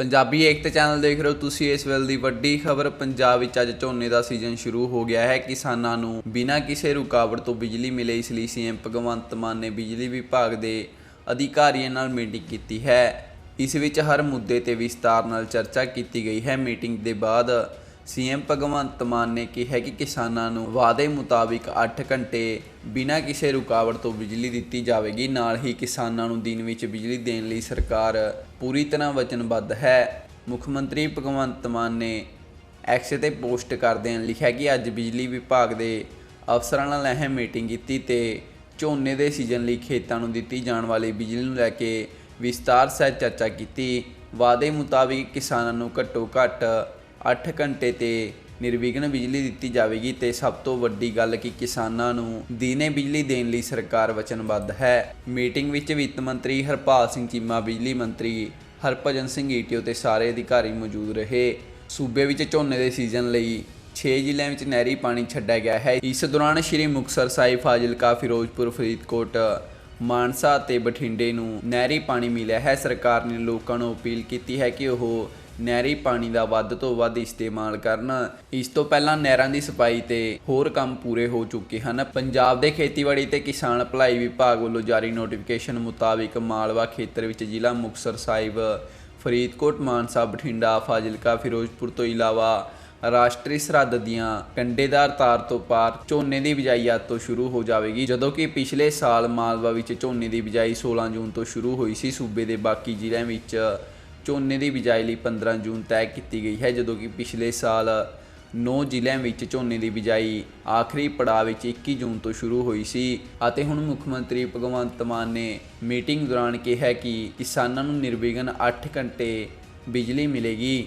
ਪੰਜਾਬੀ ਏਕਤਾ channel ਦੇਖ ਰਹੇ ਹੋ ਤੁਸੀਂ ਇਸ ਵੇਲੇ ਦੀ ਵੱਡੀ ਖਬਰ। ਪੰਜਾਬ ਵਿੱਚ ਅੱਜ ਝੋਨੇ ਦਾ ਸੀਜ਼ਨ ਸ਼ੁਰੂ ਹੋ ਗਿਆ ਹੈ। ਕਿਸਾਨਾਂ ਨੂੰ ਬਿਨਾਂ ਕਿਸੇ ਰੁਕਾਵਟ ਤੋਂ ਬਿਜਲੀ ਮਿਲੇ, ਇਸ ਲਈ ਸੀਐਮ ਭਗਵੰਤ ਮਾਨ ਨੇ ਬਿਜਲੀ ਵਿਭਾਗ ਦੇ ਅਧਿਕਾਰੀਆਂ ਨਾਲ ਮੀਟਿੰਗ ਕੀਤੀ ਹੈ। ਇਸ ਵਿੱਚ ਹਰ ਮੁੱਦੇ ਤੇ ਵਿਸਤਾਰ ਨਾਲ ਚਰਚਾ ਕੀਤੀ ਗਈ ਹੈ। ਮੀਟਿੰਗ ਦੇ ਬਾਅਦ ਸੀਐਮ ਭਗਵੰਤ ਮਾਨ ਨੇ ਕਿਹਾ ਕਿ ਕਿਸਾਨਾਂ ਨੂੰ ਵਾਅਦੇ ਮੁਤਾਬਿਕ 8 ਘੰਟੇ ਬਿਨਾਂ ਕਿਸੇ ਰੁਕਾਵਟ ਤੋਂ ਬਿਜਲੀ ਦਿੱਤੀ ਜਾਵੇਗੀ। ਨਾਲ ਹੀ ਕਿਸਾਨਾਂ ਨੂੰ ਦਿਨ ਵਿੱਚ ਬਿਜਲੀ ਦੇਣ ਲਈ ਸਰਕਾਰ ਪੂਰੀ ਤਰ੍ਹਾਂ ਵਚਨਬੱਧ ਹੈ। ਮੁੱਖ ਮੰਤਰੀ ਭਗਵੰਤ ਮਾਨ ਨੇ ਐਕਸ ਤੇ ਪੋਸਟ ਕਰਦਿਆਂ ਲਿਖਿਆ ਕਿ ਅੱਜ ਬਿਜਲੀ ਵਿਭਾਗ ਦੇ ਅਫਸਰਾਂ ਨਾਲ ਇਹ ਮੀਟਿੰਗ ਕੀਤੀ ਤੇ ਝੋਨੇ ਦੇ ਸੀਜ਼ਨ ਲਈ ਖੇਤਾਂ ਨੂੰ ਦਿੱਤੀ ਜਾਣ ਵਾਲੀ ਬਿਜਲੀ ਨੂੰ ਲੈ ਕੇ ਵਿਸਤਾਰ ਸਹਿਤ ਚਰਚਾ ਕੀਤੀ। ਵਾਅਦੇ ਮੁਤਾਬਿਕ ਕਿਸਾਨਾਂ ਨੂੰ ਘੱਟੋ ਘੱਟ 8 ਘੰਟੇ ਤੇ ਨਿਰਵਿਘਨ ਬਿਜਲੀ ਦਿੱਤੀ ਜਾਵੇਗੀ ਤੇ ਸਭ ਤੋਂ ਵੱਡੀ ਗੱਲ ਕਿ ਕਿਸਾਨਾਂ ਨੂੰ ਦਿਨੇ ਬਿਜਲੀ ਦੇਣ ਲਈ ਸਰਕਾਰ ਵਚਨਬੱਧ ਹੈ। ਮੀਟਿੰਗ ਵਿੱਚ ਵਿੱਤ ਮੰਤਰੀ ਹਰਪਾਲ ਸਿੰਘ ਚੀਮਾ, ਬਿਜਲੀ ਮੰਤਰੀ ਹਰਭਜਨ ਸਿੰਘ ਈਟੀਓ ਤੇ ਸਾਰੇ ਅਧਿਕਾਰੀ ਮੌਜੂਦ ਰਹੇ। ਸੂਬੇ ਵਿੱਚ ਝੋਨੇ ਦੇ ਸੀਜ਼ਨ ਲਈ 6 ਜ਼ਿਲ੍ਹਿਆਂ ਵਿੱਚ ਨਹਿਰੀ ਪਾਣੀ ਛੱਡਿਆ ਗਿਆ ਹੈ। ਇਸ ਦੌਰਾਨ ਸ਼੍ਰੀ ਮੁਕਤਸਰ ਸਾਹਿਬ, ਫਾਜ਼ਿਲਕਾ, ਫਿਰੋਜ਼ਪੁਰ, ਫਰੀਦਕੋਟ ਮਾਨਸਾ ਅਤੇ ਬਠਿੰਡੇ ਨੂੰ ਨਹਿਰੀ ਪਾਣੀ ਮਿਲਿਆ ਹੈ। ਸਰਕਾਰ ਨੇ ਲੋਕਾਂ ਨੂੰ ਅਪੀਲ ਕੀਤੀ ਹੈ ਕਿ ਉਹ ਨਹਿਰੀ ਪਾਣੀ ਦਾ ਵੱਧ ਤੋਂ ਵੱਧ ਇਸਤੇਮਾਲ ਕਰਨ। ਇਸ ਤੋਂ ਪਹਿਲਾਂ ਨਹਿਰਾਂ ਦੀ ਸਫ਼ਾਈ ਤੇ ਹੋਰ ਕੰਮ ਪੂਰੇ ਹੋ ਚੁੱਕੇ ਹਨ। ਪੰਜਾਬ ਦੇ ਖੇਤੀਬਾੜੀ ਤੇ ਕਿਸਾਨ ਭਲਾਈ ਵਿਭਾਗ ਵੱਲੋਂ ਜਾਰੀ ਨੋਟੀਫਿਕੇਸ਼ਨ ਮੁਤਾਬਿਕ ਮਾਲਵਾ ਖੇਤਰ ਵਿੱਚ ਜ਼ਿਲ੍ਹਾ ਮੁਕਤਸਰ ਸਾਹਿਬ, ਫਰੀਦਕੋਟ, ਮਾਨਸਾ, ਬਠਿੰਡਾ, ਫਾਜ਼ਿਲਕਾ, ਫਿਰੋਜ਼ਪੁਰ ਤੋਂ ਇਲਾਵਾ ਰਾਸ਼ਟਰੀ ਸਰਹੱਦ ਦੀਆਂ ਕੰਡੇਦਾਰ ਤਾਰ ਤੋਂ ਪਾਰ ਝੋਨੇ ਦੀ ਬਿਜਾਈ ਅੱਜ ਤੋਂ ਸ਼ੁਰੂ ਹੋ ਜਾਵੇਗੀ। ਜਦੋਂ ਕਿ ਪਿਛਲੇ ਸਾਲ ਮਾਲਵਾ ਵਿੱਚ ਝੋਨੇ ਦੀ ਬਿਜਾਈ 16 ਜੂਨ ਤੋਂ ਸ਼ੁਰੂ ਹੋਈ ਸੀ, ਸੂਬੇ ਦੇ ਬਾਕੀ ਜ਼ਿਲ੍ਹਿਆਂ ਵਿੱਚ ਝੋਨੇ ਦੀ ਬਿਜਾਈ ਲਈ 15 ਜੂਨ ਤੈਅ ਕੀਤੀ ਗਈ ਹੈ। ਜਦੋਂ ਕਿ ਪਿਛਲੇ ਸਾਲ 9 ਜ਼ਿਲ੍ਹਿਆਂ ਵਿੱਚ ਝੋਨੇ ਦੀ ਬਿਜਾਈ ਆਖਰੀ ਪੜਾਅ ਵਿੱਚ 21 ਜੂਨ ਤੋਂ ਸ਼ੁਰੂ ਹੋਈ ਸੀ ਅਤੇ ਹੁਣ ਮੁੱਖ ਮੰਤਰੀ ਭਗਵੰਤ ਮਾਨ ਨੇ ਮੀਟਿੰਗ ਦੌਰਾਨ ਕਿਹਾ ਕਿ ਕਿਸਾਨਾਂ ਨੂੰ ਨਿਰਵਿਘਨ 8 ਘੰਟੇ ਬਿਜਲੀ ਮਿਲੇਗੀ।